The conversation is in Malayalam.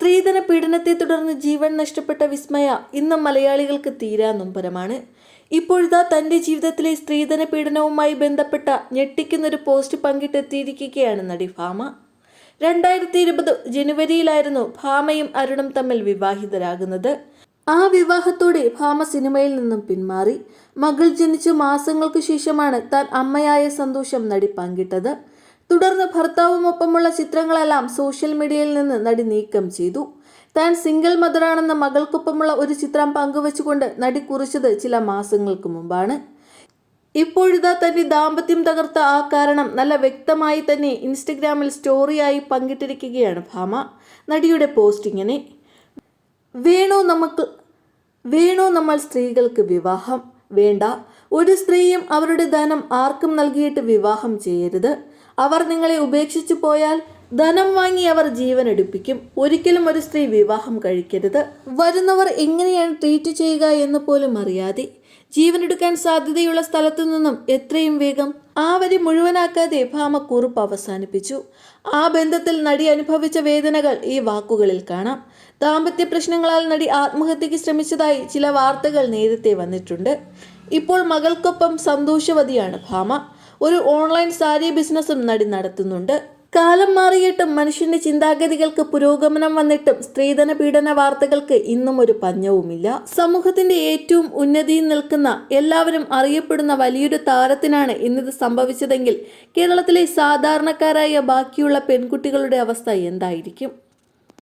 സ്ത്രീധന പീഡനത്തെ തുടർന്ന് ജീവൻ നഷ്ടപ്പെട്ട വിസ്മയ ഇന്നും മലയാളികൾക്ക് തീരാ നൊമ്പരമാണ് ഇപ്പോഴിതാ തന്റെ ജീവിതത്തിലെ സ്ത്രീധന പീഡനവുമായി ബന്ധപ്പെട്ട ഞെട്ടിക്കുന്നൊരു പോസ്റ്റ് പങ്കിട്ടെത്തിയിരിക്കുകയാണ് നടി ഭാമ. രണ്ടായിരത്തി ഇരുപത് ജനുവരിയിലായിരുന്നു ഭാമയും അരുണും തമ്മിൽ വിവാഹിതരാകുന്നത്. ആ വിവാഹത്തോടെ ഭാമ സിനിമയിൽ നിന്നും പിന്മാറി. മകൾ ജനിച്ചു മാസങ്ങൾക്കു ശേഷമാണ് താൻ അമ്മയായ സന്തോഷം നടി പങ്കിട്ടത്. തുടർന്ന് ഭർത്താവുമൊപ്പമുള്ള ചിത്രങ്ങളെല്ലാം സോഷ്യൽ മീഡിയയിൽ നിന്ന് നടി നീക്കം ചെയ്തു. താൻ സിംഗിൾ മദറാണെന്ന മകൾക്കൊപ്പമുള്ള ഒരു ചിത്രം പങ്കുവച്ചുകൊണ്ട് നടി കുറിച്ചത് ചില മാസങ്ങൾക്ക് മുമ്പാണ്. ഇപ്പോഴിതാ തന്റെ ദാമ്പത്യം തകർത്ത ആ കാരണം നല്ല വ്യക്തമായി തന്നെ ഇൻസ്റ്റഗ്രാമിൽ സ്റ്റോറിയായി പങ്കിട്ടിരിക്കുകയാണ് ഭാമ നടിയുടെ പോസ്റ്റിങ്ങിനെ. വേണോ നമുക്ക് വേണോ നമ്മൾ സ്ത്രീകൾക്ക് വിവാഹം. വേണ്ട ഒരു സ്ത്രീയും അവരുടെ ധനം ആർക്കും നൽകിയിട്ട് വിവാഹം ചെയ്യരുത്. അവർ നിങ്ങളെ ഉപേക്ഷിച്ചു പോയാൽ ധനം വാങ്ങി അവർ ജീവൻ എടുപ്പിക്കും. ഒരിക്കലും ഒരു സ്ത്രീ വിവാഹം കഴിക്കരുത്. വരുന്നവർ എങ്ങനെയാണ് ട്രീറ്റ് ചെയ്യുക എന്ന് പോലും അറിയാതെ ജീവനെടുക്കാൻ സാധ്യതയുള്ള സ്ഥലത്തു നിന്നും എത്രയും വേഗം ആ വരി മുഴുവനാക്കാതെ ഭാമ കുറിപ്പ് അവസാനിപ്പിച്ചു. ആ ബന്ധത്തിൽ നടി അനുഭവിച്ച വേദനകൾ ഈ വാക്കുകളിൽ കാണാം. ദാമ്പത്യ പ്രശ്നങ്ങളാൽ നടി ആത്മഹത്യക്ക് ശ്രമിച്ചതായി ചില വാർത്തകൾ നേരത്തെ വന്നിട്ടുണ്ട്. ഇപ്പോൾ മകൾക്കൊപ്പം സന്തോഷവതിയാണ് ഭാമ. ഒരു ഓൺലൈൻ സാരി ബിസിനസ്സും നടി നടത്തുന്നുണ്ട്. കാലം മാറിയിട്ടും മനുഷ്യന്റെ ചിന്താഗതികൾക്ക് പുരോഗമനം വന്നിട്ടും സ്ത്രീധന പീഡന വാർത്തകൾക്ക് ഇന്നും ഒരു പഞ്ഞവുമില്ല. സമൂഹത്തിന്റെ ഏറ്റവും ഉന്നതിയിൽ നിൽക്കുന്ന എല്ലാവരും അറിയപ്പെടുന്ന വലിയൊരു താരത്തിനാണ് ഇന്നിത് സംഭവിച്ചതെങ്കിൽ കേരളത്തിലെ സാധാരണക്കാരായ ബാക്കിയുള്ള പെൺകുട്ടികളുടെ അവസ്ഥ എന്തായിരിക്കും?